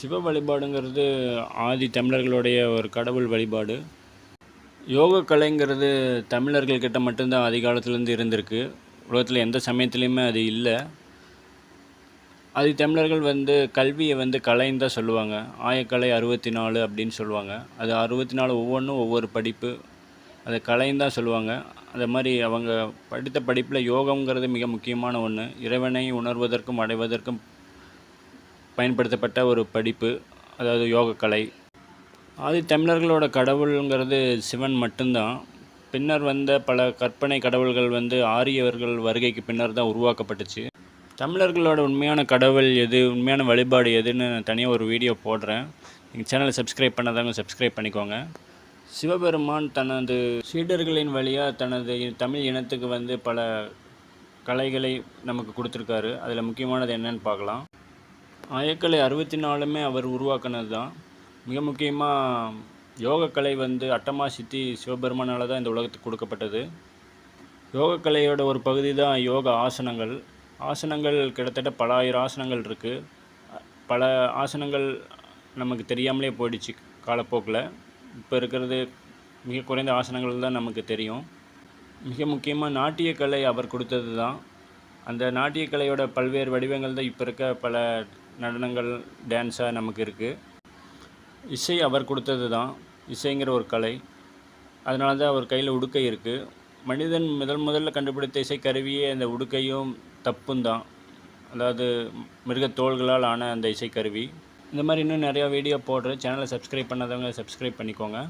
சிவ வழிபாடுங்கிறது ஆதி தமிழர்களுடைய ஒரு கடவுள் வழிபாடு. யோக கலைங்கிறது தமிழர்கள் கிட்ட மட்டும்தான் அதிகாலத்துலேருந்து இருந்திருக்கு. உலகத்தில் எந்த சமயத்துலேயுமே அது இல்லை. அது தமிழர்கள் வந்து கல்வியை வந்து கலைன்னு தான் சொல்லுவாங்க. ஆயக்கலை அறுபத்தி நாலு அப்படின்னு சொல்லுவாங்க. அது அறுபத்தி நாலு ஒவ்வொன்றும் ஒவ்வொரு படிப்பு. அதை கலைன்னு தான் சொல்லுவாங்க. அதே மாதிரி அவங்க படித்த படிப்பில் யோகங்கிறது மிக முக்கியமான ஒன்று இறைவனை உணர்வதற்கும் அடைவதற்கும் பயன்படுத்தப்பட்ட ஒரு படிப்பு அதாவது யோகக்கலை. ஆதி தமிழர்களோட கடவுளுங்கிறது சிவன் மட்டும்தான். பின்னர் வந்த பல கற்பனை கடவுள்கள் வந்து ஆரியவர்கள் வருகைக்கு பின்னர் தான் உருவாக்கப்பட்டுச்சு. தமிழர்களோட உண்மையான கடவுள் எது உண்மையான வழிபாடு எதுன்னு நான் தனியாக ஒரு வீடியோ போடுறேன். எங்கள் சேனலை சப்ஸ்கிரைப் பண்ணாதவங்க சப்ஸ்கிரைப் பண்ணிக்கோங்க. சிவபெருமான் தனது சீடர்களின் வழியாக தனது தமிழ் இனத்துக்கு வந்து பல கலைகளை நமக்கு கொடுத்துருக்காரு. அதில் முக்கியமானது என்னன்னு பார்க்கலாம். ஆயக்கலை அறுபத்தி நாலுமே அவர் உருவாக்குனது தான் மிக முக்கியமாக யோகக்கலை வந்து அட்டமா சித்தி சிவபெருமானால் தான் இந்த உலகத்துக்கு கொடுக்கப்பட்டது. யோகக்கலையோட ஒரு பகுதி தான் யோக ஆசனங்கள். ஆசனங்கள் கிட்டத்தட்ட பல ஆயிரம் ஆசனங்கள் இருக்குது பல ஆசனங்கள் நமக்கு தெரியாமலே போயிடுச்சு காலப்போக்கில். இப்போ இருக்கிறது மிக குறைந்த ஆசனங்கள் தான் நமக்கு தெரியும். மிக முக்கியமாக நாட்டியக்கலை அவர் கொடுத்தது தான் அந்த நாட்டியக்கலையோட பல்வேறு வடிவங்கள் தான் இப்போ இருக்க பல நடனங்கள் டான்ஸாக நமக்கு இருக்குது இசை அவர் கொடுத்தது தான். இசைங்கிற ஒரு கலை. அதனால தான் அவர் கையில் உடுக்கை இருக்குது மனிதன் முதல் முதல்ல கண்டுபிடித்த இசைக்கருவியே அந்த உடுக்கையும் தப்பும் தான். அதாவது மிருகத்தோள்களால் ஆன அந்த இசைக்கருவி. இந்த மாதிரி இன்னும் நிறையா வீடியோ போடுற சேனலை சப்ஸ்கிரைப் பண்ணாதவங்க சப்ஸ்கிரைப் பண்ணிக்கோங்க.